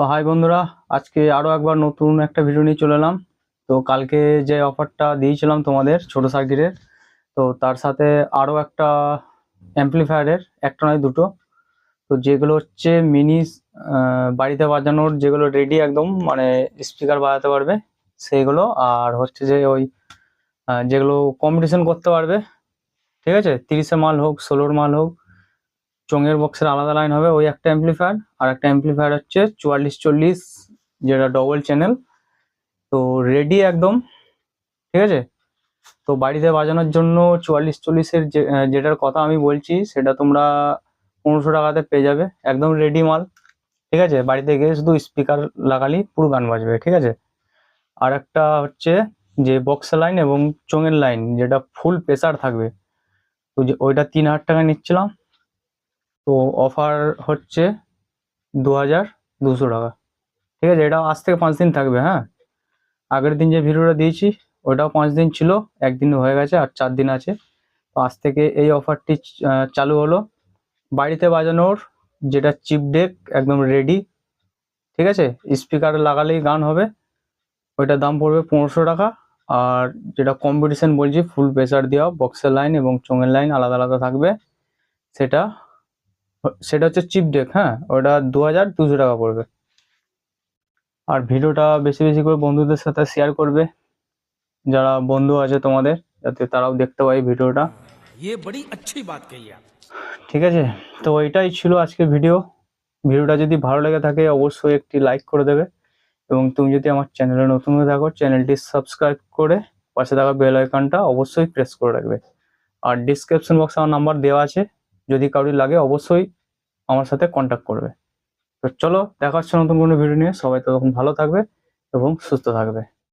তো হাই বন্ধুরা, আজকে আরও একবার নতুন একটা ভিডিও নিয়ে চলে এলাম। তো কালকে যে অফারটা দিয়েছিলাম তোমাদের ছোট সার্কিটের তো তার সাথে আরও একটা অ্যাম্পলিফায়ারের একটা নয় দুটো। তো যেগুলো হচ্ছে মিনি বাড়িতে বাজানোর যেগুলো রেডি একদম মানে স্পিকার বাজাতে পারবে সেইগুলো আর হচ্ছে যে ওই যেগুলো কম্পিটিশন করতে পারবে, ঠিক আছে? তিরিশে মাল হোক, ষোলোর মাল হোক চোঙের বক্সের আলাদা লাইন হবে, ওই একটা অ্যাম্পলিফায়ার আর একটা অ্যাম্পলিফায়ার হচ্ছে চুয়াল্লিশ চল্লিশ যেটা ডবল চ্যানেল তো রেডি একদম, ঠিক আছে? তো বাড়িতে বাজানোর জন্য চুয়াল্লিশ চল্লিশের যেটার কথা আমি বলছি, সেটা তোমরা পনেরোশো টাকাতে পেয়ে যাবে, একদম রেডি মাল, ঠিক আছে? বাড়িতে গিয়ে শুধু স্পিকার লাগালেই পুরো গান বাজবে, ঠিক আছে? আর একটা হচ্ছে যে বক্সের লাইন এবং চোঙের লাইন যেটা ফুল প্রেসার থাকবে। তো যে, ওইটা তিন হাজার টাকা নিচ্ছিলাম তো অফার হচ্ছে দু হাজার দুশো টাকা। ঠিক আছে এটা আজ থেকে পাঁচ দিন থাকবে হ্যাঁ? আগের দিন যে ভিডিওটা দিয়েছি, ওটাও পাঁচ দিন ছিল, একদিন হয়ে গেছে আর চার দিন আছে। তো আজ থেকে এই অফারটি চালু হলো। বাড়িতে বাজানোর যেটা চিপ ডেক একদম রেডি ঠিক আছে? স্পিকার লাগালেই গান হবে। ওইটার দাম পড়বে পনেরোশো টাকা। আর যেটা কম্পিটিশন বলছি ফুল প্রেসার দেওয়া বক্সের লাইন এবং চোঙের লাইন আলাদা আলাদা থাকবে। সেটা সেটা হচ্ছে চিপ ডেক হ্যাঁ? ওটা দু হাজার দুশো টাকা পড়বে। আর ভিডিওটা বেশি বেশি করে বন্ধুদের সাথে শেয়ার করবে। যারা বন্ধু আছে তোমাদের যাতে তারাও দেখতে পাই ভিডিওটা। ঠিক আছে? তো এটাই ছিল আজকের ভিডিও। ভিডিওটা যদি ভালো লেগে থাকে অবশ্যই একটি লাইক করে দেবে। এবং তুমি যদি আমার চ্যানেলে নতুন হয়ে থাকো চ্যানেলটি সাবস্ক্রাইব করে পাশে থাকা বেল আইকনটা অবশ্যই প্রেস করে রাখবে। আর ডিসক্রিপশন বক্সে আমার নাম্বার দেওয়া আছে। যদি কারোর লাগে অবশ্যই আমার সাথে কন্ট্যাক্ট করবে। তো চলো দেখা হচ্ছে নতুন কোনো ভিডিও নিয়ে। সবাই তখন ভালো থাকবে এবং সুস্থ থাকবে।